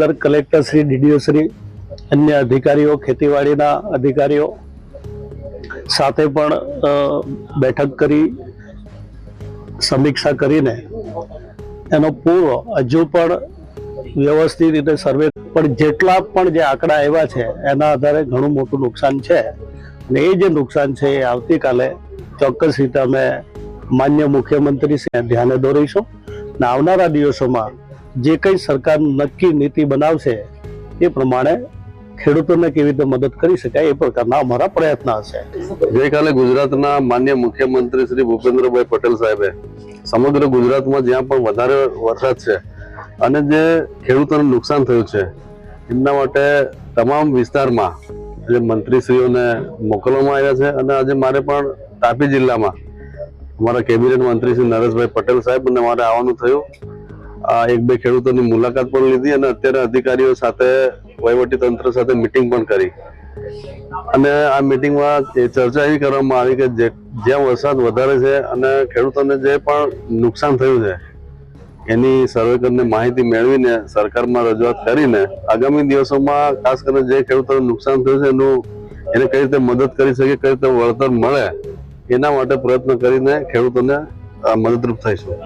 દર collector Shri DDO Shri, અન્ય અધિકારીઓ, ખેતીવાડીના અધિકારીઓ સાથે પણ બેઠક કરી, સમીક્ષા કરીને એનો પૂરો હજુ પણ વ્યવસ્થિત રીતે સર્વે પણ જેટલા પણ જે આંકડા આવ્યા છે, એના આધારે ઘણું મોટું નુકસાન છે. અને એ જે નુકસાન છે એ આવતીકાલે ચોક્કસ રીતે અમે માન્ય મુખ્યમંત્રી ધ્યાને દોરીશું. અને આવનારા દિવસોમાં જે કંઈ સરકાર નક્કી નીતિ બનાવશે, એ પ્રમાણે ખેડૂતોને કેવી રીતે મદદ કરી શકાય એ પ્રકારના અમારા પ્રયત્ન હશે ગઈકાલે ગુજરાતના માન્ય મુખ્યમંત્રી શ્રી ભૂપેન્દ્રભાઈ પટેલ સાહેબે સમગ્ર ગુજરાતમાં જ્યાં પણ વધારે વરસાદ છે અને જે ખેડૂતોને નુકસાન થયું છે, એમના માટે તમામ વિસ્તારમાં જે મંત્રીશ્રીઓને મોકલવામાં આવ્યા છે અને આજે મારે પણ તાપી જિલ્લામાં અમારા કેબિનેટ મંત્રી શ્રી નરેશભાઈ પટેલ સાહેબ અને મારે આવવાનું થયું. એક બે ખેડૂતોની મુલાકાત પણ લીધી અને અત્યારે અધિકારીઓ સાથે, વહીવટી તંત્ર સાથે મિટિંગ પણ કરી. અને આ મિટિંગમાં ચર્ચા એવી કરવામાં આવી કે જ્યાં વરસાદ વધારે છે અને ખેડૂતોને જે પણ નુકસાન થયું છે, એની સર્વે કરીને માહિતી મેળવીને સરકારમાં રજૂઆત કરીને આગામી દિવસોમાં ખાસ કરીને જે ખેડૂતોને નુકસાન થયું છે એનું, એને કઈ રીતે મદદ કરી શકે કઈ રીતે વળતર મળે, એના માટે પ્રયત્ન કરીને ખેડૂતોને મદદરૂપ થઈશું.